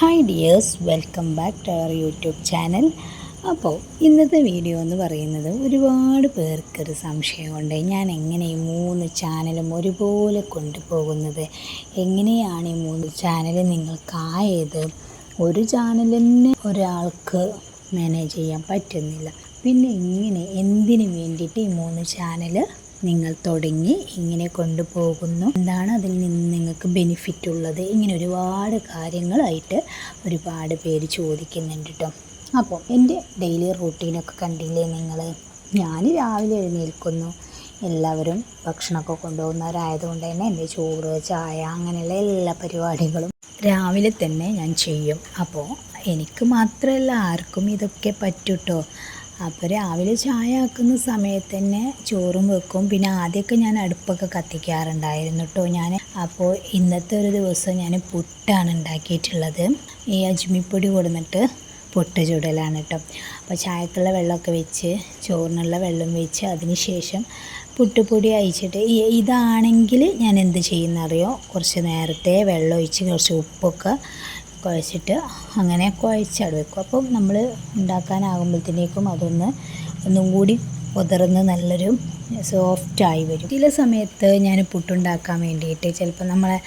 Hi dears welcome back to our YouTube channel അപ്പോൾ ഇന്നത്തെ video എന്ന് പറയുന്നത് ഒരുപാട് പേർക്കൊരു സംശയമുണ്ട്. ഞാൻ എങ്ങനെ ഈ മൂന്ന് ചാനലും ഒരുപോലെ കൊണ്ടുപോകുന്നത്? എങ്ങനെയാണ് ഈ മൂന്ന് ചാനൽ നിങ്ങൾക്കായത്? ഒരു ചാനൽ തന്നെ ഒരാൾക്ക് മാനേജ് ചെയ്യാൻ പറ്റുന്നില്ല. പിന്നെ എങ്ങനെ എന്തിനു വേണ്ടിയിട്ട് ഈ മൂന്ന് ചാനൽ നിങ്ങൾ തുടങ്ങി ഇങ്ങനെ കൊണ്ടുപോകുന്നു. എന്താണ് അതിൽ നിന്ന് നിങ്ങൾക്ക് ബെനിഫിറ്റ് ഉള്ളത്? ഇങ്ങനെ ഒരുപാട് കാര്യങ്ങളായിട്ട് ഒരുപാട് പേര് ചോദിക്കുന്നുണ്ട് കേട്ടോ അപ്പോൾ എന്റെ ഡെയിലി റൂട്ടീനൊക്കെ കണ്ടില്ലേ നിങ്ങൾ ഞാൻ രാവിലെ എഴുന്നേൽക്കുന്നു. എല്ലാവരും ഭക്ഷണമൊക്കെ കൊണ്ടുപോകുന്നവരായതുകൊണ്ട് തന്നെ എന്റെ ചോറ് ചായ അങ്ങനെയുള്ള എല്ലാ പരിപാടികളും രാവിലെ തന്നെ ഞാൻ ചെയ്യും. അപ്പോൾ എനിക്ക് മാത്രമല്ല ആർക്കും ഇതൊക്കെ പറ്റൂട്ടോ. അപ്പോൾ രാവിലെ ചായ ആക്കുന്ന സമയത്ത് തന്നെ ചോറും വെക്കും. പിന്നെ ആദ്യമൊക്കെ ഞാൻ അടുപ്പൊക്കെ കത്തിക്കാറുണ്ടായിരുന്നു കേട്ടോ ഞാൻ അപ്പോൾ ഇന്നത്തെ ഒരു ദിവസം ഞാൻ പുട്ടാണ് ഉണ്ടാക്കിയിട്ടുള്ളത്. ഈ അജ്മിപ്പൊടി കൊടുന്നിട്ട് പുട്ട് ചുടലാണ് കേട്ടോ അപ്പോൾ ചായക്കുള്ള വെള്ളമൊക്കെ വെച്ച് ചോറിനുള്ള വെള്ളം വെച്ച് അതിന് ശേഷം പുട്ടുപൊടി അയച്ചിട്ട് ഇതാണെങ്കിൽ ഞാൻ എന്ത് ചെയ്യുന്നറിയോ? കുറച്ച് നേരത്തെ വെള്ളം ഒഴിച്ച് കുറച്ച് ഉപ്പൊക്കെ കുഴച്ചിട്ട് അങ്ങനെ കുഴച്ചവിടെ വെക്കും. അപ്പം നമ്മൾ ഉണ്ടാക്കാനാകുമ്പോഴത്തേക്കും അതൊന്ന് ഒന്നും കൂടി ഉതിർന്ന് നല്ലൊരു സോഫ്റ്റായി വരും. ചില സമയത്ത് ഞാൻ പുട്ടുണ്ടാക്കാൻ വേണ്ടിയിട്ട് ചിലപ്പോൾ നമ്മളെ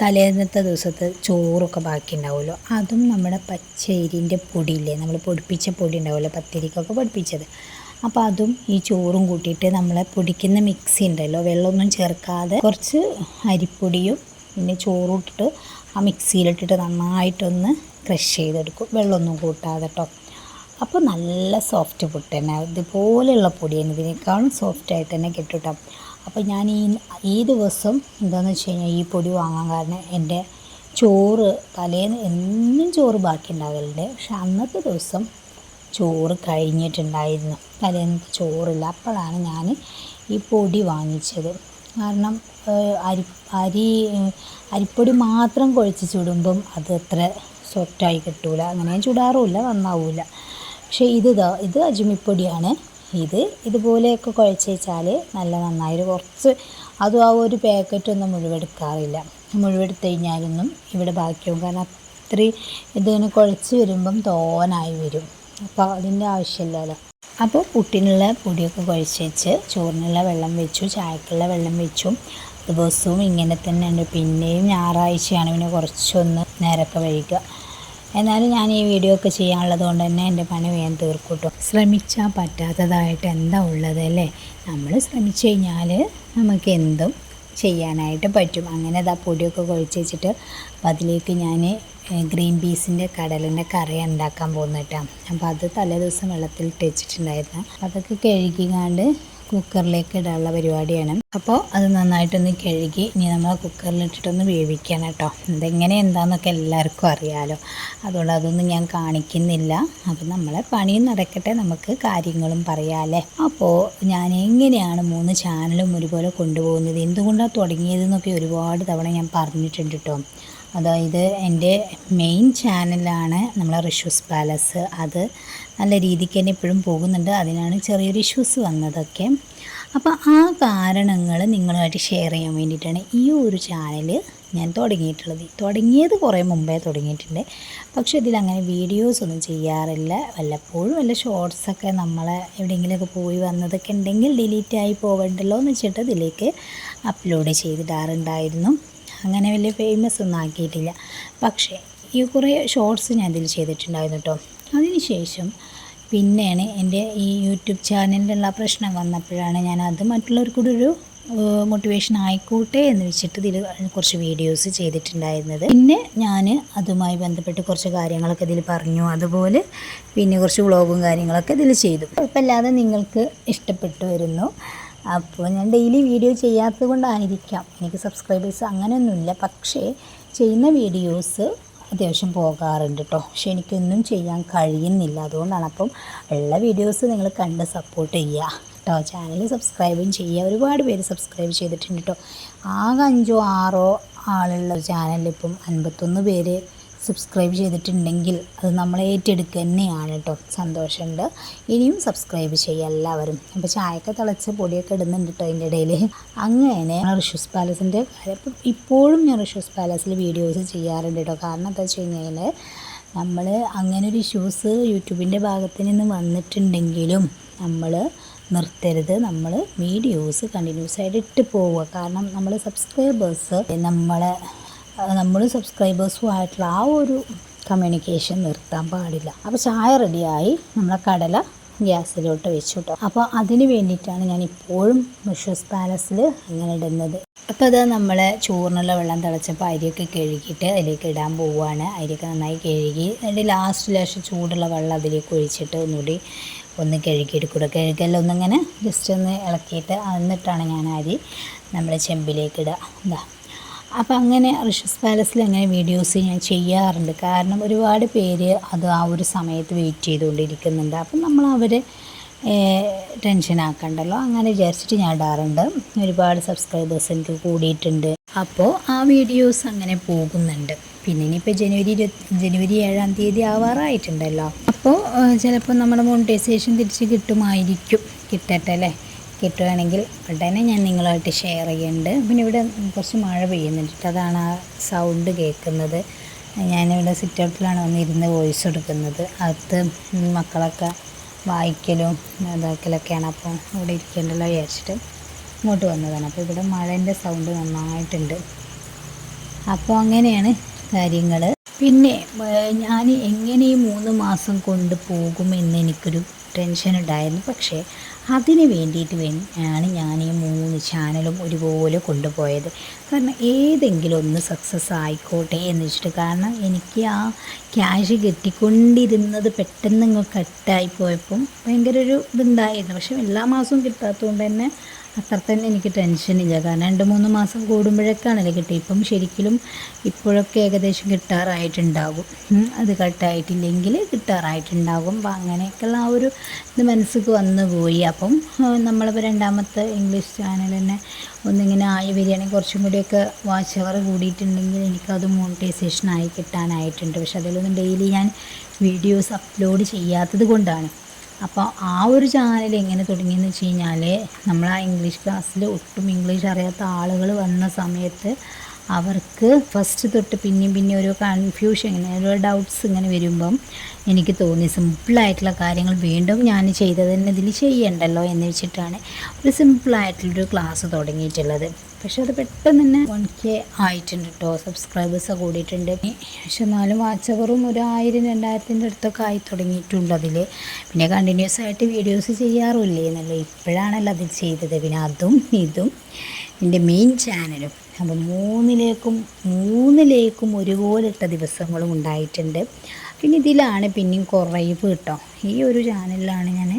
തലേന്നത്തെ ദിവസത്തെ ചോറൊക്കെ ബാക്കി ഉണ്ടാവുമല്ലോ. അതും നമ്മുടെ പച്ചരിന്റെ പൊടിയില്ലേ? നമ്മൾ പൊടിപ്പിച്ച പൊടി ഉണ്ടാവുമല്ലോ? പത്തിരിക്കൊക്കെ പൊടിപ്പിച്ചത്. അപ്പോൾ അതും ഈ ചോറും കൂട്ടിയിട്ട് നമ്മളെ പൊടിക്കുന്ന മിക്സി ഉണ്ടല്ലോ? വെള്ളമൊന്നും ചേർക്കാതെ കുറച്ച് അരിപ്പൊടിയും പിന്നെ ചോറൂട്ടിട്ട് ആ മിക്സിയിലിട്ടിട്ട് നന്നായിട്ടൊന്ന് ക്രഷ് ചെയ്തെടുക്കും. വെള്ളമൊന്നും കൂട്ടാതെ കേട്ടോ അപ്പോൾ നല്ല സോഫ്റ്റ് പുട്ട് തന്നെ. ഇതുപോലെയുള്ള പൊടിയാണ്. ഇതിനേക്കാളും സോഫ്റ്റായിട്ട് തന്നെ കിട്ടും അപ്പോൾ ഞാൻ ഈ ഈ ദിവസം എന്താണെന്ന് വെച്ച് കഴിഞ്ഞാൽ ഈ പൊടി വാങ്ങാൻ കാരണം എന്റെ ചോറ് തലേന്ന് എന്നും ചോറ് ബാക്കി ഉണ്ടാകലുണ്ട് പക്ഷെ അന്നത്തെ ദിവസം ചോറ് കഴിഞ്ഞിട്ടുണ്ടായിരുന്നു. തലേന്ന് ചോറില്ല. അപ്പോഴാണ് ഞാൻ ഈ പൊടി വാങ്ങിച്ചത്. കാരണം അരി അരി അരിപ്പൊടി മാത്രം കുഴച്ച് ചുടുമ്പം അത് അത്ര സോഫ്റ്റായി കിട്ടൂല. അങ്ങനെ ചുടാറുമില്ല നന്നാവില്ല. പക്ഷേ ഇത് ഇതാ ഇത് അജുമിപ്പൊടിയാണ്. ഇത് ഇതുപോലെയൊക്കെ കുഴച്ച് വെച്ചാൽ നല്ല നന്നായി. കുറച്ച് അതും ആ ഒരു പാക്കറ്റൊന്നും മുഴുവെടുക്കാറില്ല. മുഴുവെടുത്ത് കഴിഞ്ഞാലൊന്നും ഇവിടെ ബാക്കിയാവും. കാരണം അത്രയും ഇതിങ്ങനെ കുഴച്ച് വരുമ്പം തോനായി വരും. അപ്പോൾ അതിന്റെ ആവശ്യമില്ലല്ലോ. അപ്പോൾ പുട്ടിനുള്ള പൊടിയൊക്കെ കുഴച്ച് വെച്ച് ചോറിനുള്ള വെള്ളം വെച്ചു ചായക്കുള്ള വെള്ളം വെച്ചു. ദിവസവും ഇങ്ങനെ തന്നെയുണ്ട് പിന്നെയും ഞായറാഴ്ചയാണ്. പിന്നെ കുറച്ചൊന്ന് നേരമൊക്കെ വൈകുക. എന്നാലും ഞാൻ ഈ വീഡിയോ ഒക്കെ ചെയ്യാനുള്ളത് കൊണ്ട് തന്നെ എന്റെ പണി വേഗം തീർക്കൂട്ടോ ശ്രമിച്ചാൽ പറ്റാത്തതായിട്ട് എന്താ ഉള്ളത് അല്ലേ? നമ്മൾ ശ്രമിച്ചു കഴിഞ്ഞാൽ നമുക്ക് എന്തും ചെയ്യാനായിട്ട് പറ്റും. അങ്ങനെ അതാ പൊടിയൊക്കെ കുഴച്ച് വെച്ചിട്ട് അപ്പം അതിലേക്ക് ഞാൻ ഗ്രീൻ പീസിന്റെ കടലിന്റെ കറി ഉണ്ടാക്കാൻ പോകുന്ന കേട്ടോ. അപ്പോൾ അത് തലേ ദിവസം വെള്ളത്തിൽ ഇട്ട് വെച്ചിട്ടുണ്ടായിരുന്നു. അതൊക്കെ കഴുകിക്കാണ്ട് കുക്കറിലേക്ക് ഇടാനുള്ള പരിപാടിയാണ്. അപ്പോൾ അത് നന്നായിട്ടൊന്ന് കഴുകി ഇനി നമ്മൾ കുക്കറിലിട്ടിട്ടൊന്ന് വേവിക്കണം കേട്ടോ. ഇതെങ്ങനെ എന്താണെന്നൊക്കെ എല്ലാവർക്കും അറിയാമല്ലോ അതുകൊണ്ട് അതൊന്നും ഞാൻ കാണിക്കുന്നില്ല. അപ്പം നമ്മളെ പണിയും നടക്കട്ടെ നമുക്ക് കാര്യങ്ങളും പറയാമല്ലേ അപ്പോൾ ഞാൻ എങ്ങനെയാണ് മൂന്ന് ചാനലും ഒരുപോലെ കൊണ്ടുപോകുന്നത്? എന്തുകൊണ്ടാണ് തുടങ്ങിയതെന്നൊക്കെ ഒരുപാട് തവണ ഞാൻ പറഞ്ഞിട്ടുണ്ട് കേട്ടോ. അതായത് എന്റെ മെയിൻ ചാനലാണ് നമ്മളെ റിഷ്യൂസ് പാലസ് അത് നല്ല രീതിക്ക് തന്നെ ഇപ്പോഴും പോകുന്നുണ്ട്. അതിനാണ് ചെറിയൊരു ഇഷ്യൂസ് വന്നതൊക്കെ. അപ്പോൾ ആ കാരണങ്ങൾ നിങ്ങളുമായിട്ട് ഷെയർ ചെയ്യാൻ വേണ്ടിയിട്ടാണ് ഈ ഒരു ചാനൽ ഞാൻ തുടങ്ങിയിട്ടുള്ളത്. തുടങ്ങിയത് കുറേ മുമ്പേ തുടങ്ങിയിട്ടുണ്ട്. പക്ഷേ ഇതിലങ്ങനെ വീഡിയോസ് ഒന്നും ചെയ്യാറില്ല. വല്ലപ്പോഴും വല്ല ഷോർട്സൊക്കെ നമ്മൾ എവിടെയെങ്കിലുമൊക്കെ പോയി വന്നതൊക്കെ ഉണ്ടെങ്കിൽ ഡിലീറ്റായി പോകണ്ടല്ലോ എന്ന് വെച്ചിട്ട് ഇതിലേക്ക് അപ്ലോഡ് ചെയ്തിടാറുണ്ടായിരുന്നു. അങ്ങനെ വലിയ ഫേമസ് ഒന്നും ആക്കിയിട്ടില്ല. പക്ഷേ ഈ കുറേ ഷോർട്സ് ഞാൻ ഇതിൽ ചെയ്തിട്ടുണ്ടായിരുന്നു കേട്ടോ അതിനുശേഷം പിന്നെയാണ് എന്റെ ഈ യൂട്യൂബ് ചാനലിലുള്ള പ്രശ്നം വന്നപ്പോഴാണ് ഞാൻ അത് മറ്റുള്ളവർക്കൂടെ കൂടി ഒരു മോട്ടിവേഷൻ ആയിക്കോട്ടെ എന്ന് വെച്ചിട്ട് ഇതിൽ കുറച്ച് വീഡിയോസ് ചെയ്തിട്ടുണ്ടായിരുന്നത്. പിന്നെ ഞാൻ അതുമായി ബന്ധപ്പെട്ട് കുറച്ച് കാര്യങ്ങളൊക്കെ ഇതിൽ പറഞ്ഞു. അതുപോലെ പിന്നെ കുറച്ച് വ്ളോഗും കാര്യങ്ങളൊക്കെ ഇതിൽ ചെയ്തു. കുഴപ്പമില്ലാതെ നിങ്ങൾക്ക് ഇഷ്ടപ്പെട്ടു വരുന്നു. അപ്പോൾ ഞാൻ ഡെയിലി വീഡിയോ ചെയ്യാത്തത് കൊണ്ടായിരിക്കാം എനിക്ക് സബ്സ്ക്രൈബേഴ്സ് അങ്ങനെയൊന്നുമില്ല. പക്ഷേ ചെയ്യുന്ന വീഡിയോസ് അത്യാവശ്യം പോകാറുണ്ട് കേട്ടോ പക്ഷെ എനിക്കൊന്നും ചെയ്യാൻ കഴിയുന്നില്ല. അതുകൊണ്ടാണ് അപ്പം ഉള്ള വീഡിയോസ് നിങ്ങൾ കണ്ട് സപ്പോർട്ട് ചെയ്യുക. കേട്ടോ ചാനൽ സബ്സ്ക്രൈബും ചെയ്യുക. ഒരുപാട് പേര് സബ്സ്ക്രൈബ് ചെയ്തിട്ടുണ്ട് കേട്ടോ ആകെ അഞ്ചോ ആറോ ആളുള്ള ചാനലിപ്പം അൻപത്തൊന്ന് പേര് സബ്സ്ക്രൈബ് ചെയ്തിട്ടുണ്ടെങ്കിൽ അത് നമ്മൾ ഏറ്റെടുക്കുക തന്നെയാണ് കേട്ടോ സന്തോഷമുണ്ട്. ഇനിയും സബ്സ്ക്രൈബ് ചെയ്യുക എല്ലാവരും. അപ്പോൾ ചായയൊക്കെ തിളച്ച് പൊടിയൊക്കെ ഇടുന്നുണ്ട് കേട്ടോ അതിന്റെ ഇടയിൽ അങ്ങനെ ഋഷൂസ് പാലസിന്റെ ഇപ്പോഴും ഞാൻ ഋഷൂസ് പാലസിൽ വീഡിയോസ് ചെയ്യാറുണ്ട് കേട്ടോ കാരണം എന്താ വെച്ച് കഴിഞ്ഞാൽ നമ്മൾ അങ്ങനെ ഒരു ഇഷ്യൂസ് യൂട്യൂബിന്റെ ഭാഗത്ത് നിന്ന് വന്നിട്ടുണ്ടെങ്കിലും നമ്മൾ നിർത്തരുത്. നമ്മൾ വീഡിയോസ് കണ്ടിന്യൂസ് ആയിട്ട് ഇട്ട് പോവുക. കാരണം നമ്മൾ സബ്സ്ക്രൈബേഴ്സ് നമ്മളെ നമ്മൾ സബ്സ്ക്രൈബേഴ്സുമായിട്ടുള്ള ആ ഒരു കമ്മ്യൂണിക്കേഷൻ നിർത്താൻ പാടില്ല. അപ്പോൾ ചായ റെഡിയായി നമ്മളെ കടല ഗ്യാസിലോട്ട് വെച്ചു കേട്ടോ അപ്പോൾ അതിന് വേണ്ടിയിട്ടാണ് ഞാൻ ഇപ്പോഴും വിശ്വസ് പാലസിൽ അങ്ങനെ ഇടുന്നത്. അപ്പോൾ അത് നമ്മൾ ചോറിനുള്ള വെള്ളം തിളച്ചപ്പോൾ അരിയൊക്കെ കഴുകിയിട്ട് അതിലേക്ക് ഇടാൻ പോവുകയാണ് അരിയൊക്കെ നന്നായി കഴുകി അതിന്റെ ലാസ്റ്റ് ലാസ്റ്റ് ചൂടുള്ള വെള്ളം അതിലേക്ക് ഒഴിച്ചിട്ട് ഒന്നുകൂടി ഒന്ന് കഴുകിയെടുക്കൂടെ. കഴുകല്ല ഒന്നിങ്ങനെ ജസ്റ്റ് ഒന്ന് ഇളക്കിയിട്ട് എന്നിട്ടാണ് ഞാൻ അരി നമ്മുടെ ചെമ്പിലേക്ക് ഇടുക എന്താ അപ്പോൾ അങ്ങനെ റിഷസ് പാലസിൽ അങ്ങനെ വീഡിയോസ് ഞാൻ ചെയ്യാറുണ്ട്. കാരണം ഒരുപാട് പേര് അത് ആ ഒരു സമയത്ത് വെയിറ്റ് ചെയ്തുകൊണ്ടിരിക്കുന്നുണ്ട്. അപ്പം നമ്മൾ അവരെ ടെൻഷൻ ആക്കണ്ടല്ലോ. അങ്ങനെ വിചാരിച്ചിട്ട് ഞാൻ ഇടാറുണ്ട്. ഒരുപാട് സബ്സ്ക്രൈബേഴ്സ് എനിക്ക് കൂടിയിട്ടുണ്ട്. അപ്പോൾ ആ വീഡിയോസ് അങ്ങനെ പോകുന്നുണ്ട്. പിന്നെ ഇനിയിപ്പോൾ ജനുവരി ഇരുപത്തി ജനുവരി ഏഴാം തീയതി ആവാറായിട്ടുണ്ടല്ലോ. അപ്പോൾ ചിലപ്പോൾ നമ്മുടെ മോണിറ്റൈസേഷൻ തിരിച്ച് കിട്ടുമായിരിക്കും. കിട്ടട്ടെ അല്ലേ? കിട്ടുകയാണെങ്കിൽ ഉടനെ ഞാൻ നിങ്ങളായിട്ട് ഷെയർ ചെയ്യുന്നുണ്ട്. പിന്നെ ഇവിടെ കുറച്ച് മഴ പെയ്യുന്നുണ്ട്. അതാണ് ആ സൗണ്ട് കേൾക്കുന്നത്. ഞാനിവിടെ സിറ്റ് ഔട്ടിലാണ് വന്നിരുന്ന് വോയിസ് എടുക്കുന്നത്. അകത്ത് മക്കളൊക്കെ വായിക്കലും ഇതാക്കലൊക്കെയാണ്. അപ്പോൾ ഇവിടെ ഇരിക്കേണ്ടല്ലോ വിചാരിച്ചിട്ട് ഇങ്ങോട്ട് വന്നതാണ്. അപ്പോൾ ഇവിടെ മഴേന്റെ സൗണ്ട് നന്നായിട്ടുണ്ട്. അപ്പോൾ അങ്ങനെയാണ് കാര്യങ്ങൾ പിന്നെ ഞാൻ എങ്ങനെ ഈ മൂന്ന് മാസം കൊണ്ട് പോകുമെന്ന് എനിക്കൊരു ടെൻഷൻ ഉണ്ടായിരുന്നു. പക്ഷേ അതിന് വേണ്ടിയിട്ട് ആണ് ഞാൻ ഈ മൂന്ന് ചാനലും ഒരുപോലെ കൊണ്ടുപോയത്. കാരണം ഏതെങ്കിലും ഒന്ന് സക്സസ് ആയിക്കോട്ടെ എന്ന് വെച്ചിട്ട്. കാരണം എനിക്ക് ആ ക്യാഷ് കിട്ടിക്കൊണ്ടിരുന്നത് പെട്ടെന്ന് ഇങ്ങ് കട്ടായി പോയപ്പം ഭയങ്കര ഒരു ഇതുണ്ടായിരുന്നു. പക്ഷേ എല്ലാ മാസവും കിട്ടാത്തതുകൊണ്ട് തന്നെ അത്ര തന്നെ എനിക്ക് ടെൻഷനില്ല കാരണം രണ്ട് മൂന്ന് മാസം കൂടുമ്പോഴൊക്കെയാണല്ലോ കിട്ടുക. ഇപ്പം ശരിക്കും ഇപ്പോഴൊക്കെ ഏകദേശം കിട്ടാറായിട്ടുണ്ടാകും. അത് കട്ടായിട്ടില്ലെങ്കിൽ കിട്ടാറായിട്ടുണ്ടാകും. അപ്പം അങ്ങനെയൊക്കെയുള്ള ആ ഒരു ഇത് മനസ്സിക്ക് വന്നു പോയി. അപ്പം നമ്മളിപ്പോൾ രണ്ടാമത്തെ ഇംഗ്ലീഷ് ചാനൽ തന്നെ ഒന്നിങ്ങനെ ആയി ബിരിയാണി കുറച്ചും കൂടിയൊക്കെ വാച്ച് അവർ കൂടിയിട്ടുണ്ടെങ്കിൽ എനിക്കത് മോണിറ്റൈസേഷൻ ആയി കിട്ടാനായിട്ടുണ്ട്. പക്ഷെ അതിലൊന്നും ഡെയിലി ഞാൻ വീഡിയോസ് അപ്ലോഡ് ചെയ്യാത്തത് കൊണ്ടാണ്. അപ്പോൾ ആ ഒരു ചാനൽ എങ്ങനെ തുടങ്ങിയെന്ന് വെച്ച് കഴിഞ്ഞാൽ നമ്മൾ ആ ഇംഗ്ലീഷ് ക്ലാസ്സിൽ ഒട്ടും ഇംഗ്ലീഷ് അറിയാത്ത ആളുകൾ വന്ന സമയത്ത് അവർക്ക് ഫസ്റ്റ് തൊട്ട് പിന്നെയും പിന്നെ ഓരോ കൺഫ്യൂഷൻ ഇങ്ങനെ ഓരോ ഡൗട്ട്സ് ഇങ്ങനെ വരുമ്പം എനിക്ക് തോന്നി സിമ്പിളായിട്ടുള്ള കാര്യങ്ങൾ വീണ്ടും ഞാൻ ചെയ്തത് തന്നെ ഇതിൽ ചെയ്യണ്ടല്ലോ എന്ന് വെച്ചിട്ടാണ് ഒരു സിമ്പിളായിട്ടുള്ളൊരു ക്ലാസ് തുടങ്ങിയിട്ടുള്ളത്. പക്ഷെ അത് പെട്ടെന്ന് തന്നെ വൺ കെ ആയിട്ടുണ്ട് കേട്ടോ സബ്സ്ക്രൈബേഴ്സ് കൂടിയിട്ടുണ്ട്. പക്ഷെ എന്നാലും വാച്ചവറും ഒരു ആയിരം രണ്ടായിരത്തിന്റെ അടുത്തൊക്കെ ആയി തുടങ്ങിയിട്ടുണ്ട് അതിൽ പിന്നെ കണ്ടിന്യൂസ് ആയിട്ട് വീഡിയോസ് ചെയ്യാറുമില്ലേ എന്നല്ലോ. ഇപ്പോഴാണല്ലോ അത് ചെയ്തത്. പിന്നെ അതും ഇതും. എന്റെ മെയിൻ ചാനലും അപ്പോൾ മൂന്നിലേക്കും മൂന്നിലേക്കും ഒരുപോലെ ഇട്ട ദിവസങ്ങളും ഉണ്ടായിട്ടുണ്ട്. പിന്നെ ഇതിലാണ് പിന്നെയും കുറവ് കേട്ടോ ഈ ഒരു ചാനലിലാണ് ഞാൻ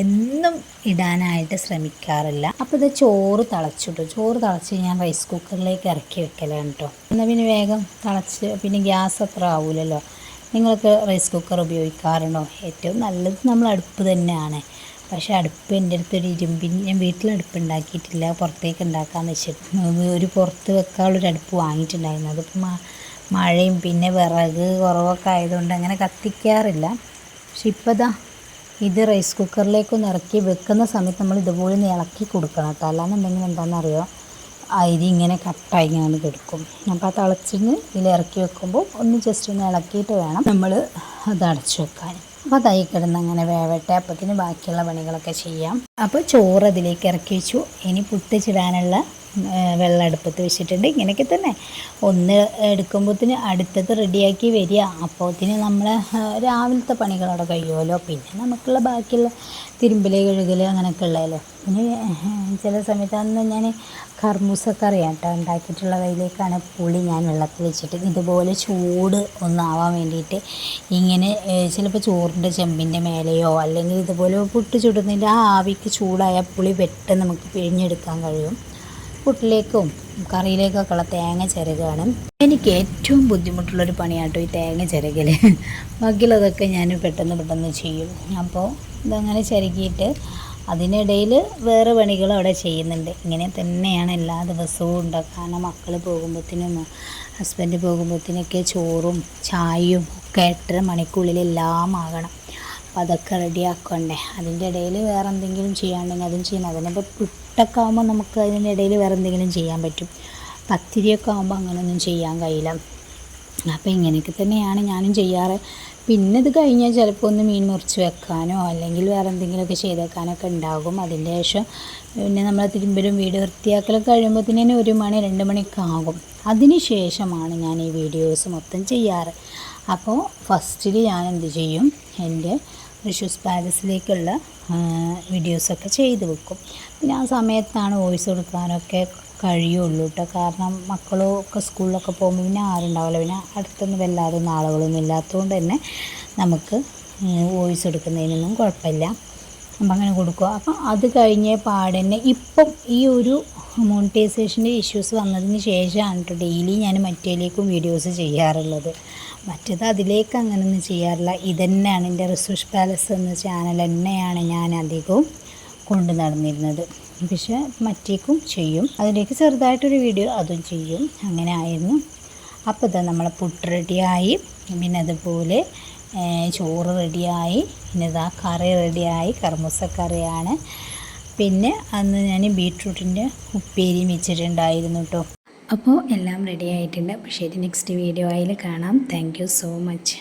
എന്നും ഇടാനായിട്ട് ശ്രമിക്കാറില്ല. അപ്പോൾ ഇത് ചോറ് തിളച്ചിട്ടു ചോറ് തിളച്ച് ഞാൻ റൈസ് കുക്കറിലേക്ക് ഇറക്കി വെക്കലാണ് കേട്ടോ എന്നാൽ പിന്നെ വേഗം തിളച്ച് പിന്നെ ഗ്യാസ് അത്ര ആവില്ലല്ലോ നിങ്ങൾക്ക് റൈസ് കുക്കർ ഉപയോഗിക്കാറുണ്ടോ? ഏറ്റവും നല്ലത് നമ്മൾ അടുപ്പ് തന്നെയാണ്. പക്ഷേ അടുപ്പ് എന്റെ അടുത്തൊരു ഇരുമ്പിന് ഞാൻ വീട്ടിൽ അടുപ്പ് ഉണ്ടാക്കിയിട്ടില്ല. പുറത്തേക്ക് ഉണ്ടാക്കാമെന്ന് വെച്ചിട്ട് ഒരു പുറത്ത് വെക്കാനുള്ളൊരു അടുപ്പ് വാങ്ങിയിട്ടുണ്ടായിരുന്നു. അതിപ്പോൾ മഴയും പിന്നെ വിറക് കുറവൊക്കെ ആയതുകൊണ്ട് അങ്ങനെ കത്തിക്കാറില്ല. പക്ഷെ ഇപ്പോൾ ദാ ഇത് റൈസ് കുക്കറിലേക്കൊന്ന് ഇറക്കി വെക്കുന്ന സമയത്ത് നമ്മൾ ഇതുപോലെ ഒന്ന് ഇളക്കി കൊടുക്കണം കേട്ടോ. അല്ലാന്നുണ്ടെങ്കിൽ എന്താണെന്നറിയോ? അരി ഇങ്ങനെ കട്ടായി ഇങ്ങനെ കിടക്കും. അപ്പോൾ ആ തിളച്ചിന് ഇതിൽ ഇറക്കി വെക്കുമ്പോൾ ഒന്ന് ജസ്റ്റ് ഒന്ന് ഇളക്കിയിട്ട് വേണം നമ്മൾ അത് അടച്ചു വെക്കാൻ. അപ്പോൾ തൈ കിടന്ന് അങ്ങനെ വേവട്ടെ. അപ്പത്തിന് ബാക്കിയുള്ള പണികളൊക്കെ ചെയ്യാം. അപ്പോൾ ചോറ് അതിലേക്ക് ഇറക്കി വെച്ചു. ഇനി പുട്ടിച്ചിടാനുള്ള വെള്ളം അടുപ്പത്ത് വെച്ചിട്ടുണ്ട്. ഇങ്ങനെയൊക്കെ തന്നെ. ഒന്ന് എടുക്കുമ്പോഴത്തിന് അടുത്തത് റെഡിയാക്കി വരിക. അപ്പോഴത്തിന് നമ്മൾ രാവിലത്തെ പണികളവിടെ കഴിയുമല്ലോ. പിന്നെ നമുക്കുള്ള ബാക്കിയുള്ള തിരുമ്പൽ കഴുകൽ അങ്ങനെയൊക്കെ ഉള്ളതല്ലോ. പിന്നെ ചില സമയത്ത് അന്ന് ഞാൻ കർമൂസൊക്കെ അറിയാം കേട്ടോ ഉണ്ടാക്കിയിട്ടുള്ള കയ്യിലേക്കാണ് പുളി ഞാൻ വെള്ളത്തിൽ വെച്ചിട്ട് ഇതുപോലെ ചൂട് ഒന്നാവാൻ വേണ്ടിയിട്ട് ഇങ്ങനെ ചിലപ്പോൾ ചോറിന്റെ ചെമ്പിന്റെ മേലെയോ അല്ലെങ്കിൽ ഇതുപോലെ പുട്ട് ചുടുന്നതിന്റെ ആ ആവിക്ക് ചൂടായ പുളി പെട്ടെന്ന് നമുക്ക് പിഴിഞ്ഞെടുക്കാൻ കഴിയും. പുട്ടിലേക്കും കറിയിലേക്കൊക്കെ ഉള്ള തേങ്ങ ചിരകാണ്. എനിക്ക് ഏറ്റവും ബുദ്ധിമുട്ടുള്ളൊരു പണിയാട്ടോ ഈ തേങ്ങ ചിരകൽ ബാക്കിയുള്ളതൊക്കെ ഞാൻ പെട്ടെന്ന് പെട്ടെന്ന് ചെയ്യും. അപ്പോൾ ഇതങ്ങനെ ചിരകിയിട്ട് അതിനിടയിൽ വേറെ പണികൾ അവിടെ ചെയ്യുന്നുണ്ട്. ഇങ്ങനെ തന്നെയാണ് എല്ലാ ദിവസവും ഉണ്ടാക്കുക കാരണം മക്കൾ പോകുമ്പോഴത്തേനും ഹസ്ബൻഡ് പോകുമ്പോഴത്തേനൊക്കെ ചോറും ചായയും ഒക്കെ എട്ടര മണിക്കുള്ളിൽ എല്ലാം ആകണം. അപ്പം അതൊക്കെ റെഡിയാക്കണ്ടേ അതിന്റെ ഇടയിൽ വേറെ എന്തെങ്കിലും ചെയ്യാണ്ടെങ്കിൽ അതും ചെയ്യണം. അതിനിപ്പോൾ പുട്ടൊക്കെ ആകുമ്പോൾ നമുക്ക് അതിന്റെ ഇടയിൽ വേറെ എന്തെങ്കിലും ചെയ്യാൻ പറ്റും. പത്തിരിയൊക്കെ ആകുമ്പോൾ അങ്ങനെയൊന്നും ചെയ്യാൻ കഴിയില്ല. അപ്പോൾ ഇങ്ങനെയൊക്കെ തന്നെയാണ് ഞാനും ചെയ്യാറ്. പിന്നെ ഇത് കഴിഞ്ഞാൽ ചിലപ്പോൾ ഒന്ന് മീൻ മുറിച്ച് വെക്കാനോ അല്ലെങ്കിൽ വേറെ എന്തെങ്കിലുമൊക്കെ ചെയ്തേക്കാനൊക്കെ ഉണ്ടാകും. അതിന്റെ ശേഷം പിന്നെ നമ്മൾ തിരുമ്പലും വീട് വൃത്തിയാക്കലൊക്കെ കഴിയുമ്പോഴത്തേനും ഒരു മണി രണ്ട് മണിയൊക്കെ ആകും. അതിന് ശേഷമാണ് ഞാൻ ഈ വീഡിയോസ് മൊത്തം ചെയ്യാറ്. അപ്പോൾ ഫസ്റ്റിൽ ഞാൻ എന്ത് ചെയ്യും? എന്റെ റിഷ്യൂസ് പാലസിലേക്കുള്ള വീഡിയോസൊക്കെ ചെയ്തു വെക്കും. പിന്നെ ആ സമയത്താണ് വോയിസ് കൊടുക്കാനൊക്കെ കഴിയുള്ളൂ കേട്ടോ കാരണം മക്കളൊക്കെ സ്കൂളിലൊക്കെ പോകുമ്പോൾ പിന്നെ ആരുണ്ടാവില്ല. പിന്നെ അടുത്തൊന്നും വല്ലാതെ ഒന്നും ആളുകളൊന്നും ഇല്ലാത്തതുകൊണ്ട് തന്നെ നമുക്ക് വോയിസ് എടുക്കുന്നതിനൊന്നും കുഴപ്പമില്ല. അപ്പം അങ്ങനെ കൊടുക്കുക അപ്പം അത് കഴിഞ്ഞ പാടന്നെ ഇപ്പം ഈ ഒരു മോണിറ്റൈസേഷന്റെ ഇഷ്യൂസ് വന്നതിന് ശേഷമാണ് കേട്ടോ ഡെയിലി ഞാൻ മറ്റേലേക്കും വീഡിയോസ് ചെയ്യാറുള്ളത്. മറ്റേത് അതിലേക്ക് അങ്ങനെയൊന്നും ചെയ്യാറില്ല. ഇതന്നെയാണ് എന്റെ റിസോഴ്സ് പാലസ് എന്ന ചാനൽ തന്നെയാണ് ഞാൻ അധികവും കൊണ്ട് നടന്നിരുന്നത്. പക്ഷേ മറ്റേക്കും ചെയ്യും. അതിലേക്ക് ചെറുതായിട്ടൊരു വീഡിയോ അതും ചെയ്യും. അങ്ങനെ ആയിരുന്നു. അപ്പോൾ ഇതാ നമ്മളെ പുട്ട് റെഡിയായി പിന്നെ അതുപോലെ ചോറ് റെഡിയായി പിന്നെ ഇതാ കറി റെഡിയായി കർമ്മസക്കറിയാണ് കറിയാണ്. പിന്നെ അന്ന് ഞാൻ ബീട്രൂട്ടിന്റെ ഉപ്പേരിയും വെച്ചിട്ടുണ്ടായിരുന്നു കേട്ടോ അപ്പോൾ എല്ലാം റെഡി ആയിട്ടുണ്ട്. അപ്പോൾ ശരി നെക്സ്റ്റ് വീഡിയോ ആയിൽ കാണാം. Thank so much